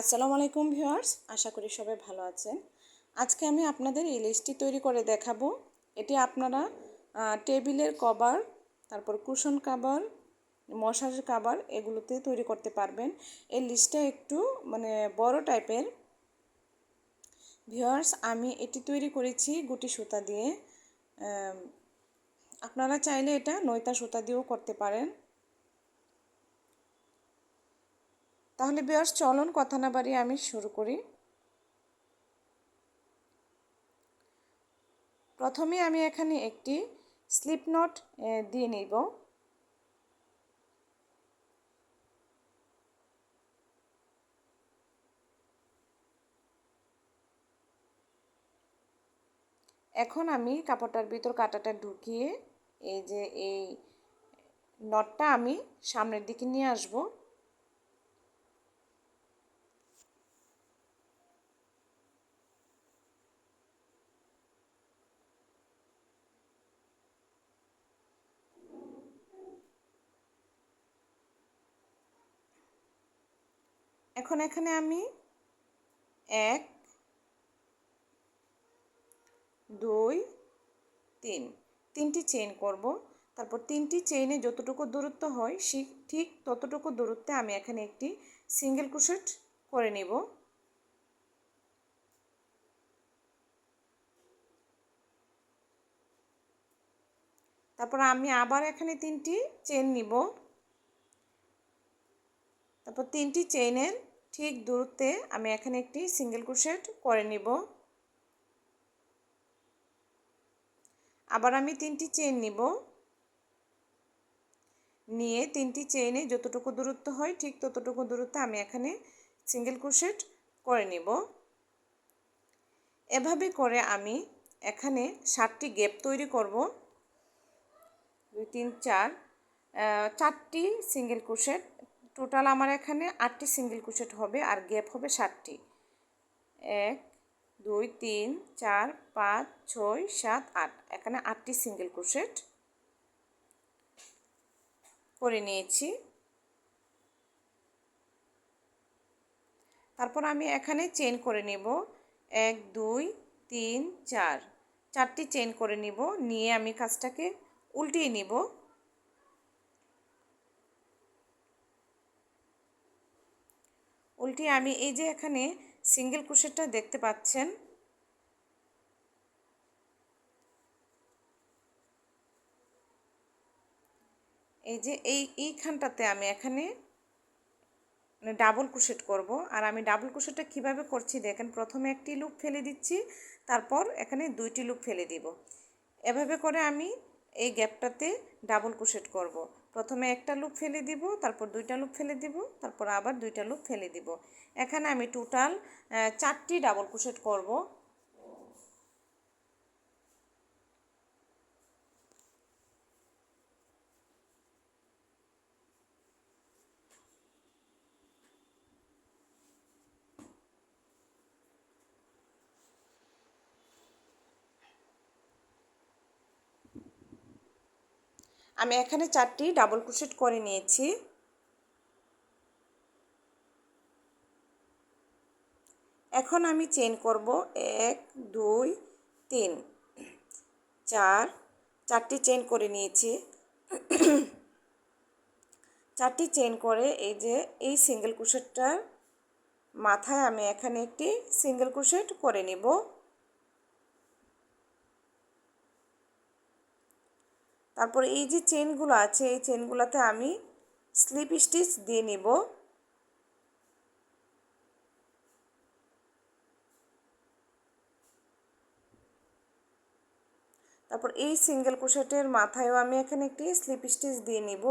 আসসালামু আলাইকুম ভিউয়ার্স, আশা করি সবাই ভালো আছেন। আজকে আমি আপনাদের এই লিস্টটি তৈরি করে দেখাবো। এটি আপনারা টেবিলের কভার, তারপর কুশন কাভার মশারির কাভার এগুলোতে তৈরি করতে পারবেন। এই লিস্টটা একটু মানে বড় টাইপের। ভিউয়ার্স, আমি এটি তৈরি করেছি গুটি সুতা দিয়ে। আপনারা চাইলে এটা নয়তা সুতা দিয়েও করতে পারেন। তাহলে বেয়ার্স চলন কথা না বাড়িয়ে আমি শুরু করি। প্রথমে আমি এখানে একটি স্লিপ নট দিয়ে নিব। এখন আমি কাপড়টার ভিতর কাটাটা ঢুকিয়ে, এই যে এই নটটা আমি সামনের দিকে নিয়ে আসব। এখন এখানে আমি এক, দুই, তিন। তিনটি চেইন করব। তারপর তিনটি চেইনে যতটুকু দূরত্ব হয়, সে ঠিক ততটুকু দূরত্বে আমি এখানে একটি সিঙ্গেল ক্রোশেট করে নিব। তারপর আমি আবার এখানে তিনটি চেন নিব। তারপর তিনটি চেইনের ঠিক দূরত্বে আমি এখানে একটি সিঙ্গেল ক্রোশেট করে নিব। আবার আমি তিনটি চেইন নিব। নিয়ে তিনটি চেইনে যতটুকু দূরত্ব হয় ঠিক ততটুকু দূরত্বে আমি এখানে সিঙ্গেল ক্রোশেট করে নিব। এভাবে করে আমি এখানে সাতটি গ্যাপ তৈরি করব। দুই, তিন, চার চারটি সিঙ্গেল ক্রোশেট টোটাল আমার এখানে আটটি সিঙ্গেল ক্রোশেট হবে আর গ্যাপ হবে ষাটটি এক, দুই, তিন, চার, পাঁচ, ছয়, সাত, আট। এখানে আটটি সিঙ্গেল ক্রোশেট করে নিয়েছি। তারপর আমি এখানে চেন করে নেব। এক, দুই, তিন, চার। চারটি চেন করে নিব। নিয়ে আমি কাজটাকে উল্টিয়ে নিব। উল্টিয়ে আমি এই যে এখানে সিঙ্গেল ক্রোশেটটা দেখতে পাচ্ছেন। এই যে এই, এইখানটাতে আমি এখানে মানে ডাবল ক্রোশেট করব। আর আমি ডাবল ক্রোশেটটা কীভাবে করছি দেখেন, প্রথমে একটি লুপ ফেলে দিচ্ছি, তারপর এখানে দুইটি লুপ ফেলে দিব। এভাবে করে আমি এই গ্যাপটাতে ডাবল ক্রোশেট করব। প্রথমে একটা লুপ ফেলে দিব, তারপর দুইটা লুপ ফেলে দিব, তারপর আবার দুইটা লুপ ফেলে দিব। এখানে আমি টোটাল চারটি ডাবল ক্রোশেট করব। আমি এখানে চারটি ডাবল ক্রোশেট করে নিয়েছি। এখন আমি চেন করব। এক, দুই, তিন। চার, চারটি চেন করে নিয়েছি। চারটি চেন করে এই যে এই সিঙ্গেল ক্রোশেটটার মাথায় আমি এখানে একটি সিঙ্গেল ক্রোশেট করে নিব। তারপর এই যে চেনগুলো আছে, এই চেনগুলোতে আমি স্লিপ স্টিচ দিয়ে নিব। তারপর এই সিঙ্গেল ক্রোশেটের মাথায়ও আমি এখানে একটি স্লিপ স্টিচ দিয়ে নিব।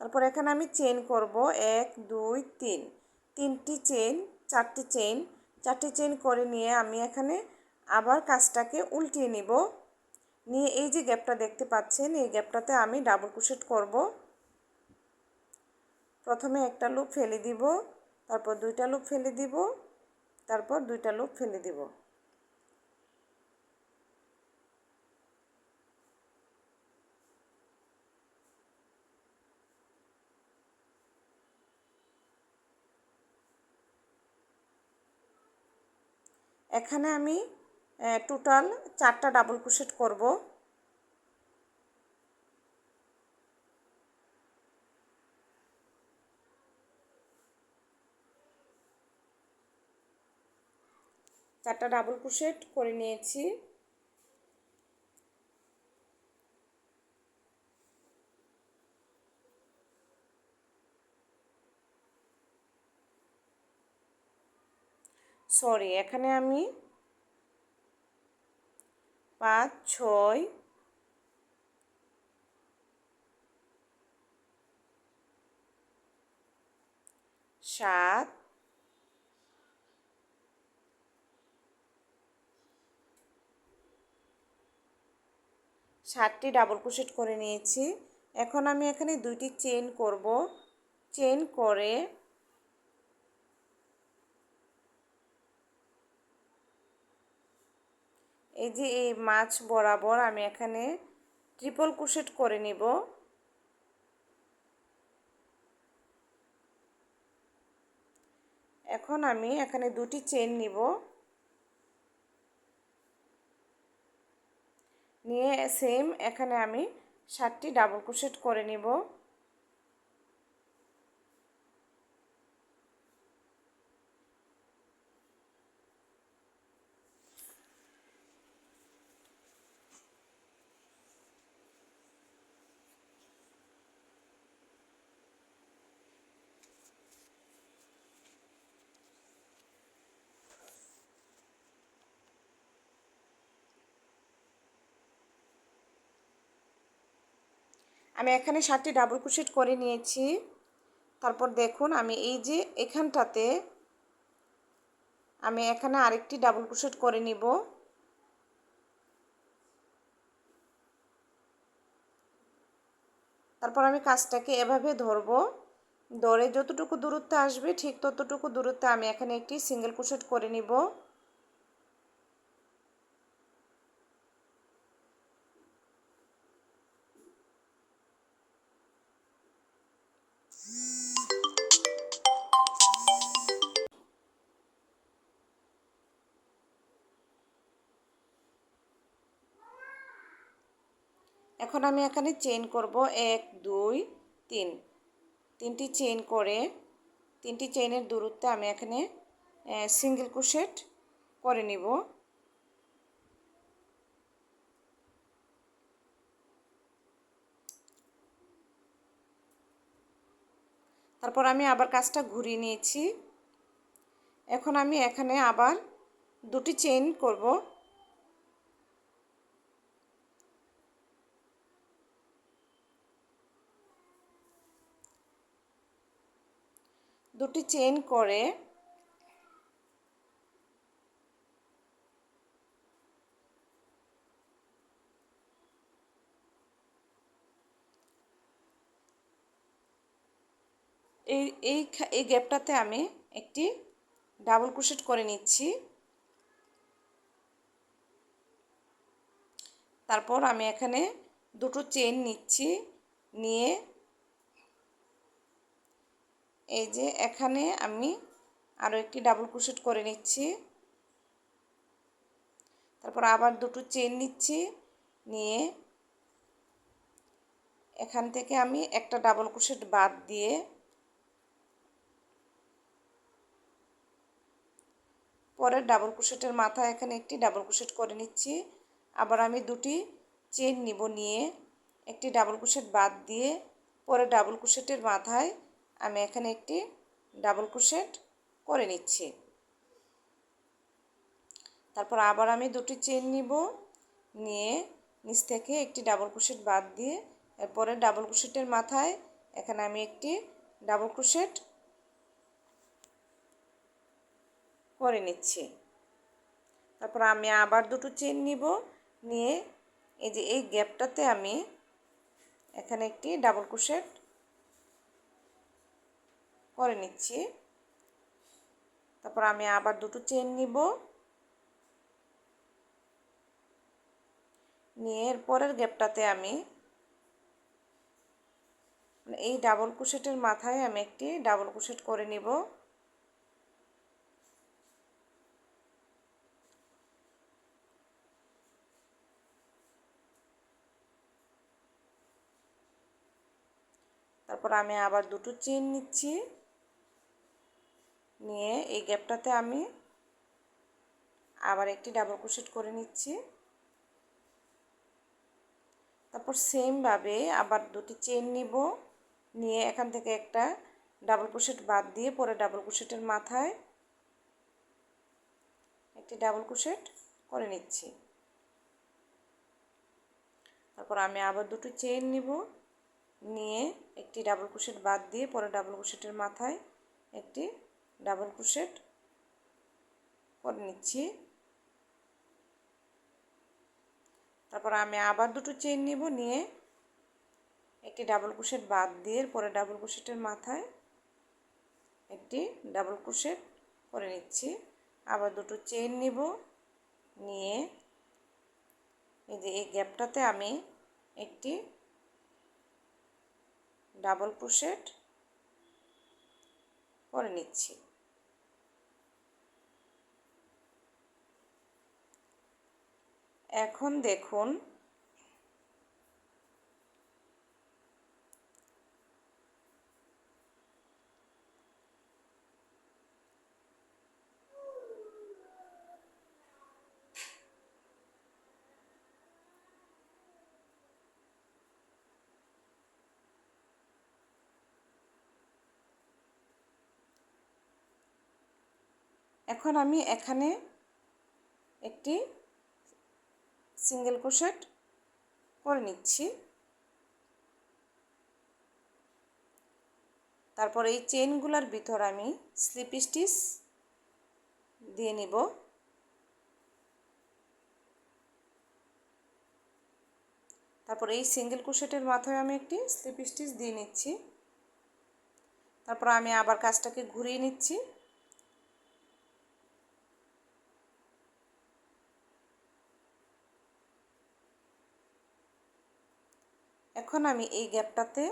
তারপর এখানে আমি চেন করব, এক, দুই, তিন। তিনটি চেন, চারটি চেন। চারটি চেন করে নিয়ে আমি এখানে আবার কাজটাকে উল্টিয়ে নিব। নিয়ে এই যে গ্যাপটা দেখতে পাচ্ছেন, এই গ্যাপটাতে আমি ডাবল ক্রোশেট করব। প্রথমে একটা লুপ ফেলে দিব, তারপর দুইটা লুপ ফেলে দিব, তারপর দুইটা লুপ ফেলে দিব। এখানে আমি টোটাল চারটা ডাবল ক্রোশেট করব। চারটা ডাবল ক্রোশেট করে নিয়েছি। সরি এখানে আমি পাঁচ, ছয়। সাত। সাতটি ডাবল ক্রোশেট করে নিয়েছি। এখন আমি এখানে দুইটি চেন করব। চেন করে এই যে এই মাছ বরাবর আমি এখানে ট্রিপল কুশেট করে নিব। এখন আমি এখানে দুটি চেন নিব। নিয়ে সেম এখানে আমি সাতটি ডাবল কুশেট করে নিব। আমি এখানে সাতটি ডাবল ক্রোশেট করে নিয়েছি। তারপর দেখুন, আমি এই যে এখানটাতে আমি এখানে আরেকটি ডাবল ক্রোশেট করে নিব। তারপর আমি কাজটাকে এভাবে ধরবো। ধরে যতটুকু দূরত্বে আসবে, ঠিক ততটুকু দূরত্বে আমি এখানে একটি সিঙ্গেল ক্রোশেট করে নিব। এখন আমি এখানে চেন করব এক, দুই, তিন। তিনটি চেন করে, তিনটি চেনের দূরত্বে আমি এখানে সিঙ্গেল ক্রোশেট করে নিব। তারপর আমি আবার কাজটা ঘুরিয়ে নিয়েছি। এখন আমি এখানে আবার দুটি চেইন করব। দুটি চেইন করে এই এই এই গ্যাপটাতে আমি একটি ডাবল ক্রোশেট করে নিচ্ছি। তারপর আমি এখানে দুটো চেন নিচ্ছি, নিয়ে এই যে এখানে আমি আরও একটি ডাবল ক্রোশেট করে নিচ্ছি। তারপর আবার দুটো চেন নিচ্ছি। নিয়ে এখান থেকে আমি একটা ডাবল ক্রোশেট বাদ দিয়ে পরের ডাবল ক্রোশেটের মাথায় এখানে একটি ডাবল ক্রোশেট করে নিচ্ছি। আবার আমি দুটি চেন নিব নিয়ে একটি ডাবল ক্রোশেট বাদ দিয়ে পরে ডাবল ক্রোশেটের মাথায় আমি এখানে একটি ডাবল ক্রোশেট করে নিচ্ছি। তারপর আবার আমি দুটি চেন নিব, নিয়ে নিচ থেকে একটি ডাবল ক্রোশেট বাদ দিয়ে এরপরে ডাবল ক্রোশেটের মাথায় এখানে আমি একটি ডাবল ক্রোশেট করে নিচ্ছি। তারপর আমি আবার দুটো চেন নিব, নিয়ে এই যে এই গ্যাপটাতে আমি এখানে একটি ডাবল ক্রোশেট করে নিচ্ছি। তারপর আমি আবার দুটো চেন নিব। নিয়ে এর পরের গ্যাপটাতে আমি মানে এই ডাবল কুশেটের মাথায় আমি একটি ডাবল কুশেট করে নিব। তারপর আমি আবার দুটো চেন নিচ্ছি। নিয়ে এই গ্যাপটাতে আমি আবার একটি ডাবল ক্রোশেট করে নিচ্ছি। তারপর সেমভাবে আবার দুটি চেন নিব। নিয়ে এখান থেকে একটা ডাবল ক্রোশেট বাদ দিয়ে পরে ডাবল ক্রোশেটের মাথায় একটি ডাবল ক্রোশেট করে নিচ্ছি। তারপর আমি আবার দুটো চেন নিব। নিয়ে একটি ডাবল ক্রোশেট বাদ দিয়ে পরে ডাবল ক্রোশেটের মাথায় একটি ডাবল ক্রোশেট করে নিচ্ছি। তারপর আমি আবার দুটো চেন নিব, নিয়ে একটি ডাবল ক্রোশেট বাদ দিয়ে পরে ডাবল ক্রোশেটের মাথায় একটি ডাবল ক্রোশেট করে নিচ্ছি। আবার দুটো চেন নিব, নিয়ে এই যে এই গ্যাপটাতে আমি একটি ডাবল ক্রোশেট করে নিচ্ছি। এখন দেখুন। এখন আমি এখানে একটি সিঙ্গেল ক্রোশেট করে নিচ্ছি। তারপর এই চেনগুলোর ভিতর আমি স্লিপ স্টিচ দিয়ে নিব। তারপর এই সিঙ্গেল ক্রোশেটের মাথায় আমি একটি স্লিপ স্টিচ দিয়ে নিচ্ছি। তারপর আমি আবার কাজটাকে ঘুরিয়ে নিচ্ছি। এখন আমি এই গ্যাপটাতে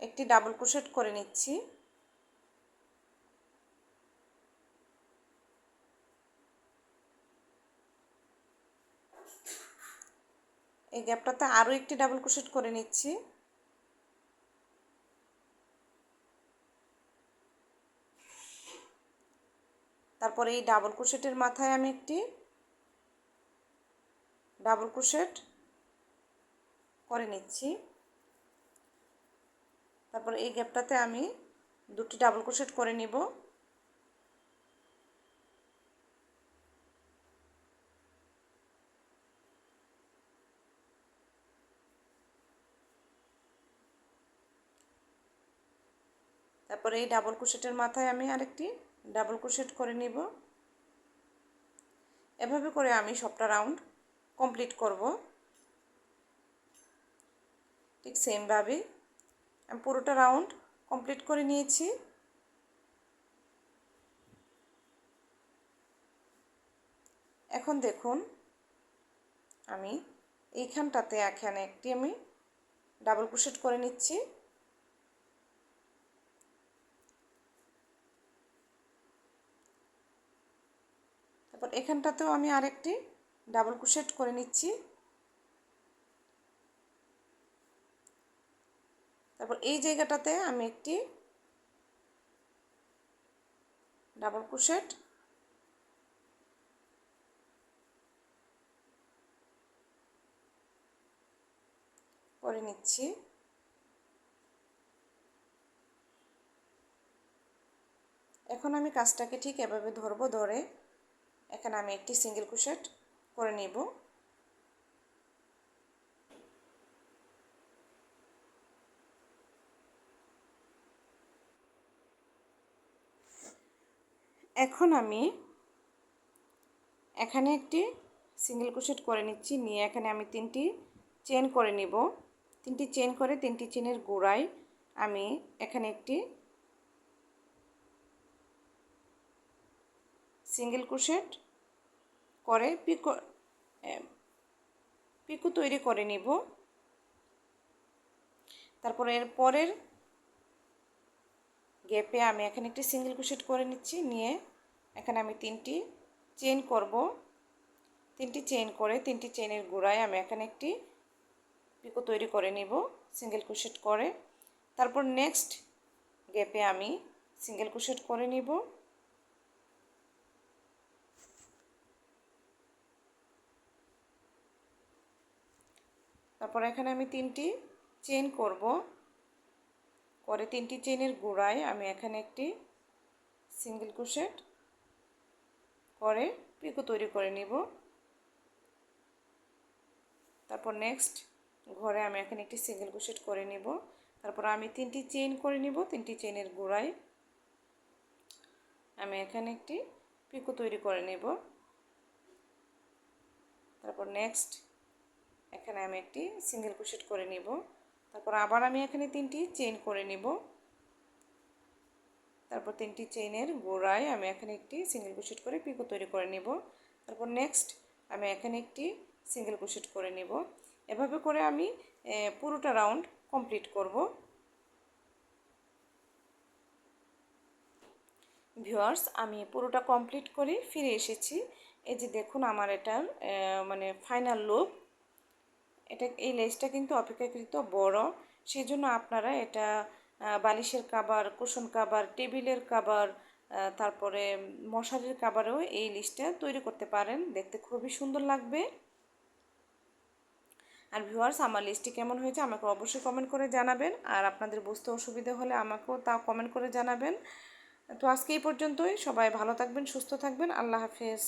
একটি ডাবল ক্রোশেট করে নিচ্ছি। এই গ্যাপটাতে আরও একটি ডাবল ক্রোশেট করে নিচ্ছি। তারপরে এই ডাবল ক্রোশেটের মাথায় আমি একটি ডাবল ক্রোশেট করে নিচ্ছি। তারপর এই গ্যাপটাতে আমি দুটি ডাবল ক্রোশেট করে নিব। তারপরে এই ডাবল ক্রোশেটের মাথায় আমি আরেকটি ডাবল ক্রোশেট করে নিব। এভাবে করে আমি সবটা রাউন্ড কমপ্লিট করব। ঠিক সেমভাবে আমি পুরোটা রাউন্ড কমপ্লিট করে নিয়েছি। এখন দেখুন, আমি এইখানটাতে এখানে একটি আমি ডাবল ক্রোশেট করে নিচ্ছি। তারপর এখানটাতেও আমি আরেকটি ডাবল ক্রোশেট করে নিচ্ছি। তারপর এই জায়গাটাতে আমি একটি ডাবল ক্রোশেট করে নিচ্ছি। এখন আমি কাজটাকে ঠিক এভাবে ধরবো ধরে এখানে আমি একটি সিঙ্গেল ক্রোশেট করে নিব। এখন আমি এখানে একটি সিঙ্গেল ক্রোশেট করে নিচ্ছি। নিয়ে এখানে আমি তিনটি চেন করে নিব। তিনটি চেন করে তিনটি চেনের গোড়ায় আমি এখানে একটি সিঙ্গেল ক্রোশেট করে পিকো পিকো তৈরি করে নিব। তারপর এর পরের গ্যাপে আমি এখানে একটি সিঙ্গেল ক্রোশেট করে নিচ্ছি। নিয়ে এখানে আমি তিনটি চেন করব। তিনটি চেন করে তিনটি চেনের গোড়ায় আমি এখানে একটি পিকো তৈরি করে নিব সিঙ্গেল ক্রোশেট করে। তারপর নেক্সট গ্যাপে আমি সিঙ্গেল ক্রোশেট করে নিব। তারপর এখানে আমি তিনটি চেন করব। করে তিনটি চেনের গোড়ায় আমি এখানে একটি সিঙ্গেল ক্রোশেট করে পিকো তৈরি করে নিব। তারপর নেক্সট ঘরে আমি এখানে একটি সিঙ্গেল ক্রোশেট করে নিব। তারপর আমি তিনটি চেইন করে নিব, তিনটি চেইনের গোড়ায়। আমি এখানে একটি পিকো তৈরি করে নেব। তারপর নেক্সট এখানে আমি একটি সিঙ্গেল ক্রোশেট করে নিব। তারপর আবার আমি এখানে তিনটি চেইন করে নিব। তারপর তিনটি চেইনের গোড়ায় আমি এখানে একটি সিঙ্গেল ক্রোশেট করে পিকো তৈরি করে নিব। তারপর নেক্সট আমি এখানে একটি সিঙ্গেল ক্রোশেট করে নেব। এভাবে করে আমি পুরোটা রাউন্ড কমপ্লিট করব। ভিউয়ার্স, আমি পুরোটা কমপ্লিট করে ফিরে এসেছি। এই যে দেখুন আমার এটার মানে ফাইনাল লুক। এটা, এই লেসটা কিন্তু অপেক্ষাকৃত বড়। সেই জন্য আপনারা এটা বালিশের কাবার কুশন কাবার টেবিলের কাবার তারপরে মশারির কাবারেও এই লিস্টটা তৈরি করতে পারেন। দেখতে খুবই সুন্দর লাগবে। আর ভিউয়ার্স, আমার লিস্টটি কেমন হয়েছে আমাকে অবশ্যই কমেন্ট করে জানাবেন। আর আপনাদের বুঝতে অসুবিধা হলে আমাকেও তা কমেন্ট করে জানাবেন। তো আজকে এই পর্যন্তই। সবাই ভালো থাকবেন, সুস্থ থাকবেন। আল্লাহ হাফেজ।